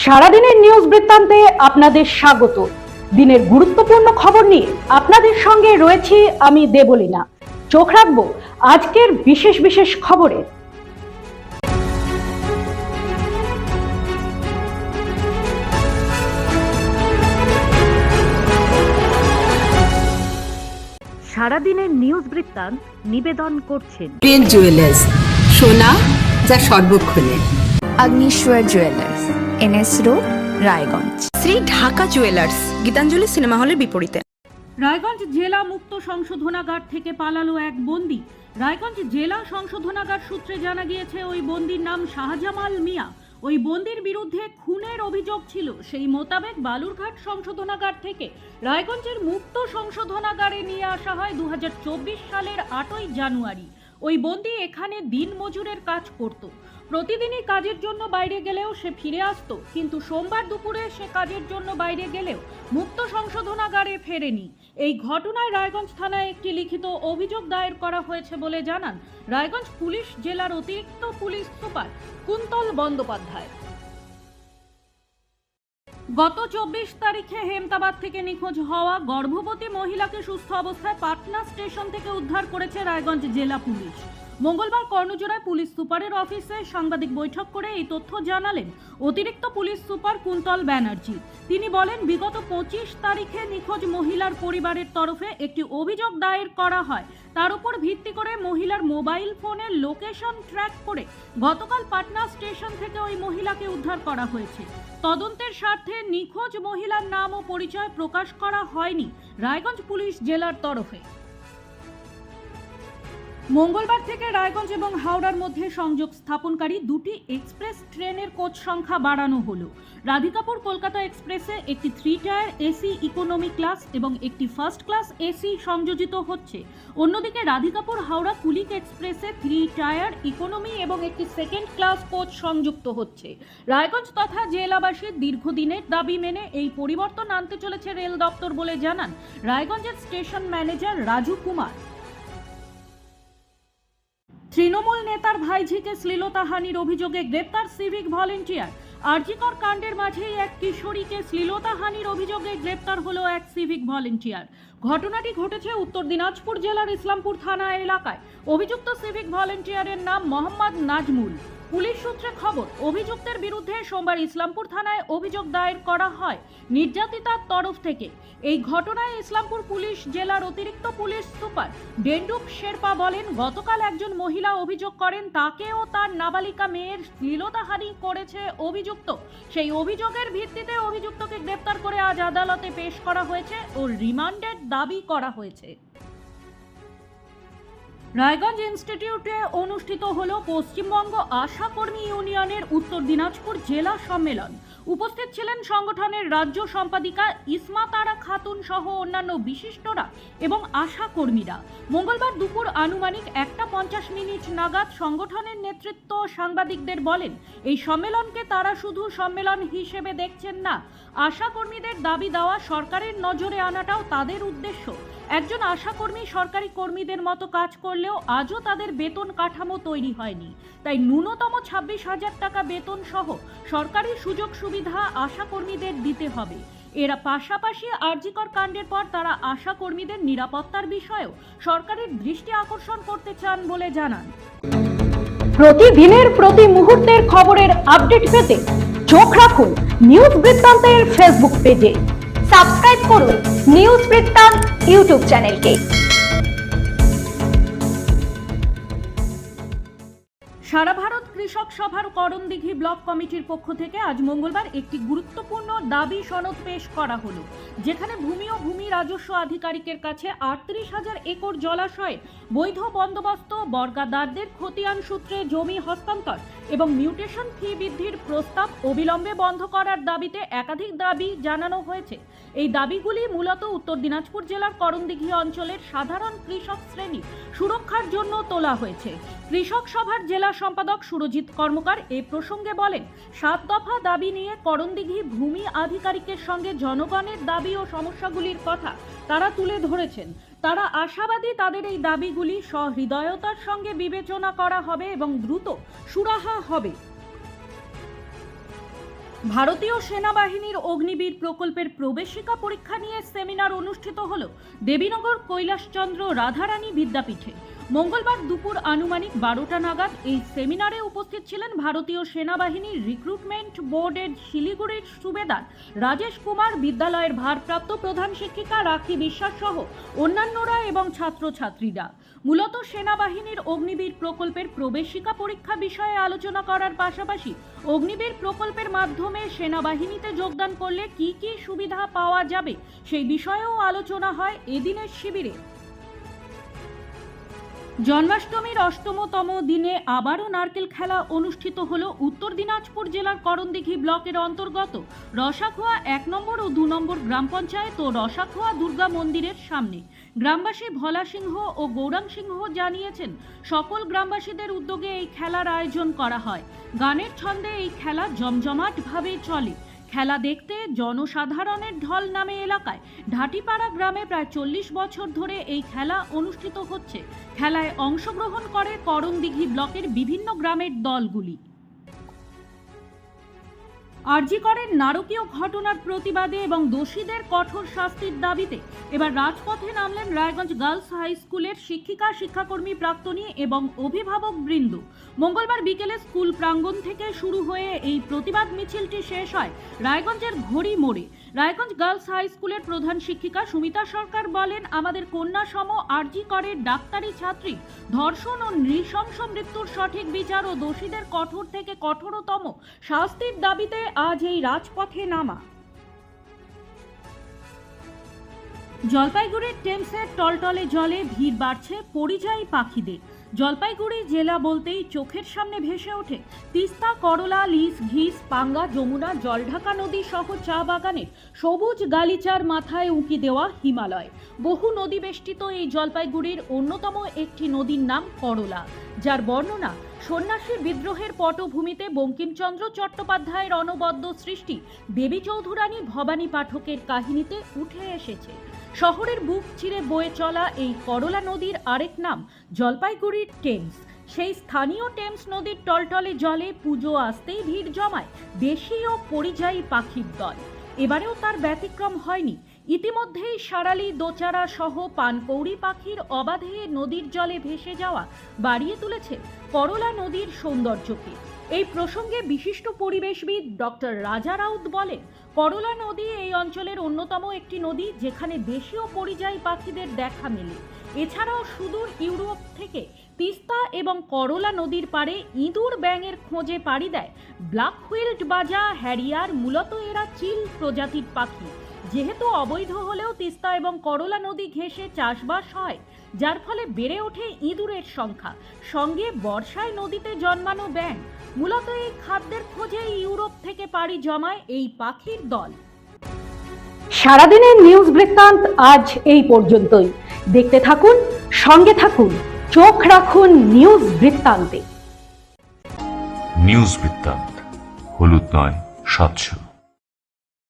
সারাদিনের নিউজ বৃত্তান্তে আপনাদের স্বাগত। দিনের গুরুত্বপূর্ণ খবর নিয়ে আপনাদের সঙ্গে রয়েছি আমি দেবলীনা। চোখ রাখব আজকের বিশেষ বিশেষ খবরে। সারাদিনের নিউজ বৃত্তান্ত নিবেদন করছেন। জুয়েলার্স সোনা যা সর্বক্ষণে। Agnishwar jewellers N S road Raiganj. Shri Dhaka jewellers Gitanjali cinema হলের বিপরীতে। রায়গঞ্জ জেলা মুক্ত সংশোধনাগার থেকে পালালো এক বন্দি। রায়গঞ্জ জেলা সংশোধনাগার সূত্রে জানা গিয়েছে ওই বন্দির নাম শাহজামাল মিয়া। ওই বন্দির বিরুদ্ধে খুনের অভিযোগ ছিল। সেই মোতাবেক বালুরঘাট সংশোধনাগার থেকে রায়গঞ্জের মুক্ত সংশোধনাগারে নিয়ে আসা হয় দু হাজার চব্বিশ সালের আটই জানুয়ারি। ওই বন্দি এখানে দিন মজুরের কাজ করত। প্রতিদিনই কাজের জন্য বাইরে গেলেও সে ফিরে আসতো, কিন্তু সোমবার দুপুরে সে কাজের জন্য বাইরে গেলেও মুক্ত সংশোধনাগারে ফেরেনি। এই ঘটনায় রায়গঞ্জ থানায় একটি লিখিত অভিযোগ দায়ের করা হয়েছে বলে জানান রায়গঞ্জ পুলিশ জেলার অতিরিক্ত পুলিশ সুপার কুন্তল বন্দ্যোপাধ্যায়। গত চব্বিশ তারিখে হেমতাবাদ থেকে নিখোঁজ হওয়া গর্ভবতী মহিলাকে সুস্থ অবস্থায় পাটনা স্টেশন থেকে উদ্ধার করেছে রায়গঞ্জ জেলা পুলিশ। মঙ্গলবার কর্ণজোড়ায় পুলিশ সুপারের অফিসে সাংবাদিক বৈঠক করে এই তথ্য জানালেন অতিরিক্ত পুলিশ সুপার কুন্তল ব্যানার্জি। তিনি বলেন, বিগত পঁচিশ তারিখে নিখোঁজ মহিলার পরিবারের তরফে একটি অভিযোগ দায়ের করা হয়। তার উপর ভিত্তি করে মহিলার মোবাইল ফোনের লোকেশন ট্র্যাক করে গতকাল পাটনা স্টেশন থেকে ওই মহিলাকে উদ্ধার করা হয়েছে। তদন্তের স্বার্থে নিখোঁজ মহিলার নাম ও পরিচয় প্রকাশ করা হয়নি। রায়গঞ্জ পুলিশ জেলার তরফে। মঙ্গলবার থেকে রায়গঞ্জ এবং হাওড়ার মধ্যে সংযোগ স্থাপনকারী দুটি এক্সপ্রেস ট্রেনের কোচ সংখ্যা বাড়ানো হলো। রাধিকাপুর কলকাতা এক্সপ্রেসে একটি three tier AC economy class এবং একটি ফার্স্ট ক্লাস এসি সংযোজিত হচ্ছে। অন্যদিকে রাধিকাপুর হাওড়া কুলিক এক্সপ্রেসে থ্রি টায়ার ইকোনমি এবং একটি সেকেন্ড ক্লাস কোচ সংযুক্ত হচ্ছে। রায়গঞ্জ তথা জেলাবাসীর দীর্ঘদিনের দাবি মেনে এই পরিবর্তন আনতে চলেছে রেল দপ্তর বলে জানান রায়গঞ্জের স্টেশন ম্যানেজার রাজু কুমার। তৃণমূল নেতার ভাইঝিকে শ্লীলতাহানির অভিযোগে গ্রেপ্তার সিভিক ভলেন্টিয়ার। আর্জিকর কাণ্ডের মাঝেই এক কিশোরীকে শ্লীলতাহানির অভিযোগে গ্রেপ্তার হলো এক সিভিক ভলেন্টিয়ার। ঘটনাটি ঘটেছে উত্তর দিনাজপুর জেলার ইসলামপুর থানা এলাকায়। অভিযুক্ত সিভিক ভলেন্টিয়ারের নাম মোহাম্মদ নাজমুল। পুলিশ সূত্রে খবর, অভিযুক্তের বিরুদ্ধে সোমবার ইসলামপুর থানায় অভিযোগ দায়ের করা হয় নির্যাতিতার তরফ থেকে। এই ঘটনায় ইসলামপুর পুলিশ জেলার অতিরিক্ত পুলিশ সুপার ডেন্ডুক শেরপা বলেন, গতকাল একজন মহিলা অভিযোগ করেন তাকে ও তার নাবালিকা মেয়ের শ্লীলতাহানি করেছে অভিযুক্ত। সেই অভিযোগের ভিত্তিতে অভিযুক্তকে গ্রেপ্তার করে আজ আদালতে পেশ করা হয়েছে ও রিমান্ডের দাবি করা হয়েছে। রায়গঞ্জ ইনস্টিটিউটে অনুষ্ঠিত হল পশ্চিমবঙ্গ আশা কর্মী ইউনিয়নের উত্তর দিনাজপুর জেলা সম্মেলন। উপস্থিত ছিলেন সংগঠনের রাজ্য সম্পাদিকা ইসমা তারা খাতুন সহ অন্যান্য বিশিষ্টরা এবং আশা কর্মীরা। মঙ্গলবার দুপুর আনুমানিক একটা পঞ্চাশ মিনিট নাগাদ সংগঠনের নেতৃত্ব সাংবাদিকদের বলেন, এই সম্মেলনকে তারা শুধু সম্মেলন হিসেবে দেখছেন না। আশা কর্মীদের দাবি দেওয়া সরকারের নজরে আনাটাও তাদের উদ্দেশ্য। একজন আশাকর্মী সরকারি কর্মীদের মতো কাজ করলেও আজও তাদের বেতন কাঠামো তৈরি হয়নি। তাই ন্যূনতম ছাব্বিশ হাজার টাকা বেতন সহ সরকারি সুযোগ সুবিধা আশাকর্মীদের দিতে হবে। এরা পাশাপাশি আরজিকর কাণ্ডের পর তারা আশা কর্মীদের নিরাপত্তার বিষয়েও সরকারের দৃষ্টি আকর্ষণ করতে চান বলে জানান। প্রতিদিনের প্রতি মুহূর্তের খবরের আপডেট পেতে চোখ রাখুন নিউজ বৃত্তান্তের ফেসবুক পেজে। সাবস্ক্রাইব করুন নিউজ বৃত্তান্ত ইউটিউব চ্যানেলকে। সারা ভারত কৃষক সভার করণদিঘি ব্লক কমিটির পক্ষ থেকে আজ মঙ্গলবার একটি গুরুত্বপূর্ণ দাবি সনদ পেশ করা হলো, যেখানে ভূমি ও ভূমি রাজস্ব আধিকারিকের কাছে আটত্রিশ হাজার একর জলাশয়ে, বৈধ বন্দোবস্ত, বর্গাদারদের খতিয়ান সূত্রে জমি হস্তান্তর এবং মিউটেশন ফি বৃদ্ধির প্রস্তাব অবিলম্বে বন্ধ করার দাবিতে একাধিক দাবি জানানো হয়েছে। এই দাবিগুলি মূলত উত্তর দিনাজপুর জেলার করণদিঘি অঞ্চলের সাধারণ কৃষক শ্রেণি সুরক্ষার জন্য তোলা হয়েছে। কৃষক সভার জেলা সম্পাদক সুরজিৎ কর্মকার এ প্রসঙ্গে বলেন, সাত দফা দাবি নিয়ে করণদিঘি ভূমি আধিকারিকের সঙ্গে জনগণের দাবি ও সমস্যাগুলির কথা তারা তুলে ধরেছেন। তারা আশাবাদী তাদের এই দাবিগুলি সহৃদয়তার সঙ্গে বিবেচনা করা হবে এবং দ্রুত সুরাহা হবে। ভারতীয় সেনাবাহিনীর অগ্নিবীর প্রকল্পের প্রবেশিকা পরীক্ষা নিয়ে সেমিনার অনুষ্ঠিত হল দেবীনগর কৈলাসচন্দ্র রাধারানী বিদ্যাপীঠে। মঙ্গলবার দুপুর আনুমানিক বারোটা নাগাদ এই সেমিনারে উপস্থিত ছিলেন ভারতীয় সেনাবাহিনীর রিক্রুটমেন্ট বোর্ডের শিলিগুড়ির সুবেদার রাজেশ কুমার, বিদ্যালয়ের ভারপ্রাপ্ত প্রধান শিক্ষিকা রাখি বিশ্বাস সহ অন্যান্যরা এবং ছাত্রছাত্রীরা। মূলত সেনাবাহিনীর অগ্নিবীর প্রকল্পের প্রবেশিকা পরীক্ষা বিষয়ে আলোচনা করার পাশাপাশি অগ্নিবীর প্রকল্পের মাধ্যমে সেনাবাহিনীতে যোগদান করলে কি কি সুবিধা পাওয়া যাবে সেই বিষয়েও আলোচনা হয় এদিনের শিবিরে। জন্মাষ্টমীর অষ্টমতম দিনে আবারও নারকেল খেলা অনুষ্ঠিত হল উত্তর দিনাজপুর জেলার করণদিঘি ব্লকের অন্তর্গত রসাখোয়া এক নম্বর ও দু নম্বর গ্রাম পঞ্চায়েত ও রসাখোয়া দুর্গা মন্দিরের সামনে। গ্রামবাসী ভোলা সিংহ ও গৌরাং সিংহ জানিয়েছেন, সকল গ্রামবাসীদের উদ্যোগে এই খেলার আয়োজন করা হয়। গানের ছন্দে এই খেলা জমজমাটভাবে চলে। খেলা দেখতে জনসাধারণের ঢল নামে এলাকায়। ঢাটিপাড়া গ্রামে প্রায় চল্লিশ বছর ধরে এই খেলা অনুষ্ঠিত হচ্ছে। খেলায় অংশগ্রহণ করে করণদিঘি ব্লকের বিভিন্ন গ্রামের দলগুলি। আরজিকরের নারকীয় ঘটনার প্রতিবাদে এবং দোষীদের কঠোর শাস্তির দাবিতে। এবার রাজপথে নামলেন রায়গঞ্জ গার্লস হাই স্কুলের শিক্ষিকা, শিক্ষাকর্মী প্রাক্তনী এবং অভিভাবক বৃন্দ। মঙ্গলবার বিকেলে স্কুল প্রাঙ্গণ থেকে শুরু হয়ে এই প্রতিবাদ মিছিলটি শেষ হয় রায়গঞ্জের ঘড়ি মোড়ে। রায়গঞ্জ গার্লস হাই স্কুলের প্রধান শিক্ষিকা সুমিতা সরকার বলেন, আমাদের কন্যা সম আরজি করের ডাক্তারি ছাত্রী। ধর্ষণ ও নৃশংস মৃত্যুর সঠিক বিচার ও দোষীদের কঠোর থেকে কঠোরতম শাস্তির দাবিতে আজ এই রাজপথে নামা। জলপাইগুড়ির টেমসের টলটলে জলে ভিড় বাড়ছে পরিযায়ী পাখিদের। জলপাইগুড়ি জেলা বলতেই চোখের সামনে ভেসে ওঠে। তিস্তা, করলা লিস ঘিস, পাঙ্গা, যমুনা, জলঢাকা নদী সহ চা বাগানের সবুজ গালিচার মাথায় উঁকি দেওয়া হিমালয়। বহু নদী বেষ্টিত এই জলপাইগুড়ির অন্যতম একটি নদীর নাম করলা, যার বর্ণনা সন্ন্যাসীর বিদ্রোহের পটভূমিতে বঙ্কিমচন্দ্র চট্টোপাধ্যায়ের অনবদ্য সৃষ্টি দেবী চৌধুরানী ভবানী পাঠকের কাহিনীতে উঠে এসেছে। শহরের বুক চিরে বয়ে চলা এই করলা নদীর আরেক নাম জলপাইগুড়ির টেমস। সেই স্থানীয় টেমস নদীর টলটলে জলে পুজো আসতেই ভিড় জমায় দেশীয় পরিযায়ী পাখির দল। এবারেও তার ব্যতিক্রম হয়নি। ইতিমধ্যেই সারালি, দোচারা সহ পানকৌড়ি পাখির অবাধে নদীর জলে ভেসে যাওয়া বাড়িয়ে তুলেছে করলা নদীর সৌন্দর্যকে। এই প্রসঙ্গে বিশিষ্ট পরিবেশবিদ ডক্টর রাজা রাউত বলেন, করলা নদী এই অঞ্চলের অন্যতম একটি নদী যেখানে দেশীয় পরিযায়ী পাখিদের দেখা মেলে। এছাড়াও সুদূর ইউরোপ থেকে তিস্তা এবং করলা নদীর পাড়ে ইঁদুর ব্যাঙের খোঁজে পাড়ি দেয় ব্ল্যাক হুইল্ট বাজা হ্যারিয়ার, মূলত এরা চিল প্রজাতির পাখি। যেহেতু অবৈধ হলেও তিস্তা এবং করলা নদী ঘেঁষে চাষবাস হয়, যার ফলে বেড়ে ওঠে ইঁদুরের সংখ্যা। সঙ্গে বর্ষায় নদীতে জন্মানো ব্যাঙ। মূলত এই খাদ্যের খোঁজে ইউরোপ থেকে পাড়ি জমায় এই পাখির দল। সারাদিনের নিউজ বৃত্তান্ত আজ এই পর্যন্তই। দেখতে থাকুন, সঙ্গে থাকুন, চোখ রাখুন নিউজ বৃত্তান্তে। নিউজ বৃত্তান্ত, হলুদ নয় স্বচ্ছ